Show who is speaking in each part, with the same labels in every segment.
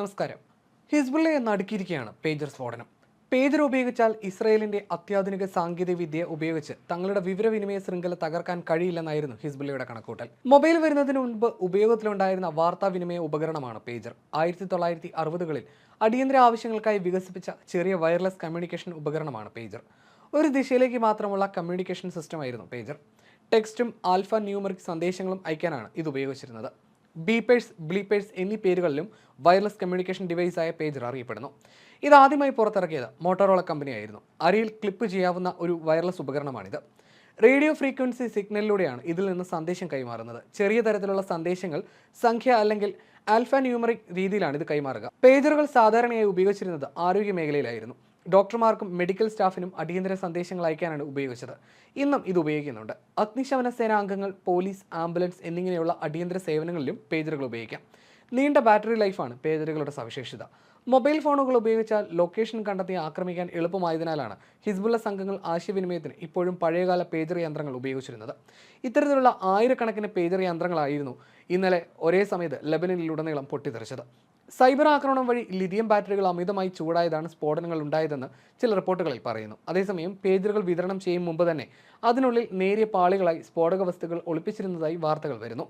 Speaker 1: നമസ്കാരം. ഹിസ്ബുള്ളയെ നടുക്കിയിരിക്കുകയാണ് പേജർ സ്ഫോടനം. പേജർ ഉപയോഗിച്ചാൽ ഇസ്രയേലിന്റെ അത്യാധുനിക സാങ്കേതിക വിദ്യ ഉപയോഗിച്ച് തങ്ങളുടെ വിവരവിനിമയ ശൃംഖല തകർക്കാൻ കഴിയില്ലെന്നായിരുന്നു ഹിസ്ബുള്ളയുടെ കണക്കൂട്ടൽ. മൊബൈൽ വരുന്നതിന് മുൻപ് ഉപയോഗത്തിലുണ്ടായിരുന്ന വാർത്താവിനിമയ ഉപകരണമാണ് പേജർ. ആയിരത്തി തൊള്ളായിരത്തി അറുപതുകളിൽ അടിയന്തര ആവശ്യങ്ങൾക്കായി വികസിപ്പിച്ച ചെറിയ വയർലെസ് കമ്മ്യൂണിക്കേഷൻ ഉപകരണമാണ് പേജർ. ഒരു ദിശയിലേക്ക് മാത്രമുള്ള കമ്മ്യൂണിക്കേഷൻ സിസ്റ്റമായിരുന്നു പേജർ. ടെക്സ്റ്റും ആൽഫ ന്യൂമറിക് സന്ദേശങ്ങളും അയക്കാനാണ് ഇത് ഉപയോഗിച്ചിരുന്നത്. ബീപ്പേഴ്സ് ബ്ലീപ്പേഴ്സ് എന്നീ പേരുകളിലും വയർലെസ് കമ്മ്യൂണിക്കേഷൻ ഡിവൈസായ പേജർ അറിയപ്പെടുന്നു. ഇത് ആദ്യമായി പുറത്തിറക്കിയത് മോട്ടോറോള കമ്പനിയായിരുന്നു അരിയിൽ ക്ലിപ്പ് ചെയ്യാവുന്ന ഒരു വയർലെസ് ഉപകരണമാണിത്. റേഡിയോ ഫ്രീക്വൻസി സിഗ്നലിലൂടെയാണ് ഇതിൽ നിന്ന് സന്ദേശം കൈമാറുന്നത്. ചെറിയ തരത്തിലുള്ള സന്ദേശങ്ങൾ സംഖ്യ അല്ലെങ്കിൽ ആൽഫ ന്യൂമറിക് രീതിയിലാണ് ഇത് കൈമാറുക. പേജറുകൾ സാധാരണയായി ഉപയോഗിച്ചിരുന്നത് ആരോഗ്യ മേഖലയിലായിരുന്നു. ഡോക്ടർമാർക്കും മെഡിക്കൽ സ്റ്റാഫിനും അടിയന്തര സന്ദേശങ്ങൾ അയക്കാനാണ് ഉപയോഗിച്ചത്. ഇന്നും ഇത് ഉപയോഗിക്കുന്നുണ്ട്. അഗ്നിശമന സേന അംഗങ്ങൾ പോലീസ് ആംബുലൻസ് എന്നിങ്ങനെയുള്ള അടിയന്തര സേവനങ്ങളിലും പേജറുകൾ ഉപയോഗിക്കാം. നീണ്ട ബാറ്ററി ലൈഫാണ് പേജറുകളുടെ സവിശേഷത. മൊബൈൽ ഫോണുകൾ ഉപയോഗിച്ചാൽ ലൊക്കേഷൻ കണ്ടെത്തി ആക്രമിക്കാൻ എളുപ്പമായതിനാലാണ് ഹിസ്ബുള്ള സംഘങ്ങൾ ആശയവിനിമയത്തിന് ഇപ്പോഴും പഴയകാല പേജർ യന്ത്രങ്ങൾ ഉപയോഗിച്ചിരുന്നത്. ഇത്തരത്തിലുള്ള ആയിരക്കണക്കിന് പേജർ യന്ത്രങ്ങളായിരുന്നു ഇന്നലെ ഒരേ സമയത്ത് ലബനനിലുടനീളം പൊട്ടിത്തെറിച്ചത്. സൈബർ ആക്രമണം വഴി ലിഥിയം ബാറ്ററികൾ അമിതമായി ചൂടായതാണ് സ്ഫോടനങ്ങൾ ഉണ്ടായതെന്ന് ചില റിപ്പോർട്ടുകളിൽ പറയുന്നു. അതേസമയം പേജറുകൾ വിതരണം ചെയ്യും മുമ്പ് തന്നെ അതിനുള്ളിൽ നേരിയ പാളികളായി സ്ഫോടക വസ്തുക്കൾ ഒളിപ്പിച്ചിരുന്നതായി വാർത്തകൾ വരുന്നു.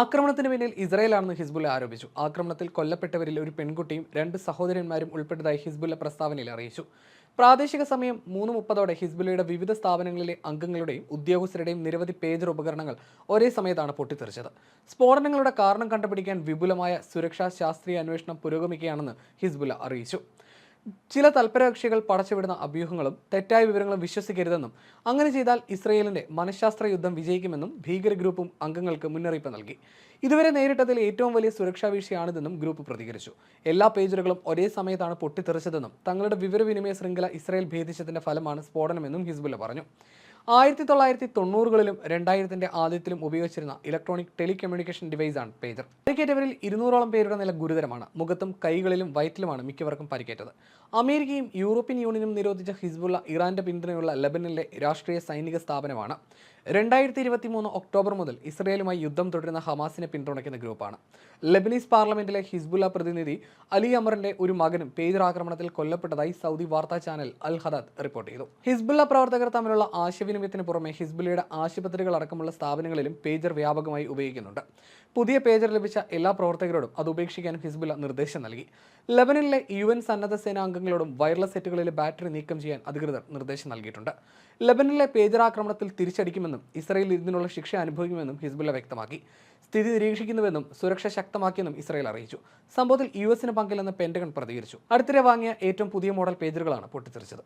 Speaker 1: ആക്രമണത്തിന് പിന്നിൽ ഇസ്രായേലാണെന്ന് ഹിസ്ബുല്ല ആരോപിച്ചു. ആക്രമണത്തിൽ കൊല്ലപ്പെട്ടവരിൽ ഒരു പെൺകുട്ടിയും രണ്ട് സഹോദരന്മാരും ഉൾപ്പെട്ടതായി ഹിസ്ബുല്ല പ്രസ്താവനയിൽ അറിയിച്ചു. പ്രാദേശിക സമയം മൂന്ന് മുപ്പതോടെ ഹിസ്ബുലയുടെ വിവിധ സ്ഥാപനങ്ങളിലെ അംഗങ്ങളുടെയും ഉദ്യോഗസ്ഥരുടെയും നിരവധി പേജർ ഉപകരണങ്ങൾ ഒരേ സമയത്താണ് പൊട്ടിത്തെറിച്ചത്. സ്ഫോടനങ്ങളുടെ കാരണം കണ്ടുപിടിക്കാൻ വിപുലമായ സുരക്ഷാ ശാസ്ത്രീയ അന്വേഷണം പുരോഗമിക്കുകയാണെന്ന് ഹിസ്ബുല അറിയിച്ചു. ചില തൽപരകക്ഷികൾ പടച്ചുവിടുന്ന അഭ്യൂഹങ്ങളും തെറ്റായ വിവരങ്ങളും വിശ്വസിക്കരുതെന്നും അങ്ങനെ ചെയ്താൽ ഇസ്രയേലിന്റെ മനഃശാസ്ത്ര യുദ്ധം വിജയിക്കുമെന്നും ഭീകര ഗ്രൂപ്പും അംഗങ്ങൾക്ക് മുന്നറിയിപ്പ് നൽകി. ഇതുവരെ നേരിട്ടതിൽ ഏറ്റവും വലിയ സുരക്ഷാ വീഴ്ചയാണിതെന്നും ഗ്രൂപ്പ് പ്രതികരിച്ചു. എല്ലാ പേജറുകളും ഒരേ സമയത്താണ് പൊട്ടിത്തെറിച്ചതെന്നും തങ്ങളുടെ വിവരവിനിമയ ശൃംഖല ഇസ്രയേൽ ഭേദിച്ചതിന്റെ ഫലമാണ് സ്ഫോടനമെന്നും ഹിസ്ബുല്ല പറഞ്ഞു. ആയിരത്തി തൊള്ളായിരത്തി തൊണ്ണൂറുകളിലും രണ്ടായിരത്തിന്റെ ആദ്യത്തിലും ഉപയോഗിച്ചിരുന്ന ഇലക്ട്രോണിക് ടെലികമ്മ്യൂണിക്കേഷൻ ആണ് പേജർ പരിക്കേറ്റവരിൽ ഇരുന്നൂറോളം പേരുടെ നില ഗുരുതരമാണ്. മുഖത്തും കൈകളിലും വയറ്റിലുമാണ് മിക്കവർക്കും പരിക്കേറ്റത്. അമേരിക്കയും യൂറോപ്യൻ യൂണിയനും നിരോധിച്ച ഹിസ്ബുള്ള ഇറാന്റെ പിന്തുണയുള്ള ലബനനിലെ രാഷ്ട്രീയ സൈനിക സ്ഥാപനമാണ്. രണ്ടായിരത്തി ഇരുപത്തി മൂന്ന് ഒക്ടോബർ മുതൽ ഇസ്രയേലുമായി യുദ്ധം തുടരുന്ന ഹമാസിനെ പിന്തുണയ്ക്കുന്ന ഗ്രൂപ്പാണ്. ലെബനീസ് പാർലമെന്റിലെ ഹിസ്ബുള്ള പ്രതിനിധി അലി അമറിന്റെ ഒരു മകനും പേജർ ആക്രമണത്തിൽ കൊല്ലപ്പെട്ടതായി സൗദി വാർത്താ ചാനൽ അൽ ഹദാദ് റിപ്പോർട്ട് ചെയ്തു. ഹിസ്ബുള്ള പ്രവർത്തകർ തമ്മിലുള്ള ആശയവിനിമയത്തിന് പുറമെ ഹിസ്ബുള്ളയുടെ ആശുപത്രികൾ അടക്കമുള്ള സ്ഥാപനങ്ങളിലും പേജർ വ്യാപകമായി ഉപയോഗിക്കുന്നുണ്ട്. പുതിയ പേജർ ലഭിച്ച എല്ലാ പ്രവർത്തകരോടും അത് ഉപേക്ഷിക്കാനും ഹിസ്ബുള്ള നിർദ്ദേശം നൽകി. ലെബനനിലെ യു എൻ സന്നദ്ധ സേനാ അംഗങ്ങളോടും വയർലെസ് സെറ്റുകളിലെ ബാറ്ററി നീക്കം ചെയ്യാൻ അധികൃതർ നിർദ്ദേശം നൽകിയിട്ടുണ്ട്. ലെബനനിലെ പേജർ ആക്രമണത്തിൽ തിരിച്ചടിക്കുമെന്നും ഇസ്രായേൽ ഇതിനുള്ള ശിക്ഷ അനുഭവിക്കുമെന്നും ഹിസ്ബുള്ള വ്യക്തമാക്കി. സ്ഥിതി നിരീക്ഷിക്കുന്നുവെന്നും സുരക്ഷ ശക്തമാക്കിയെന്നും ഇസ്രയേൽ അറിയിച്ചു. സംഭവത്തിൽ യു എസിന് പങ്കില്ലെന്ന് പെന്റഗൺ പ്രതികരിച്ചു. അടുത്തിടെ വാങ്ങിയ ഏറ്റവും പുതിയ മോഡൽ പേജറുകളാണ് പൊട്ടിത്തെറിച്ചത്.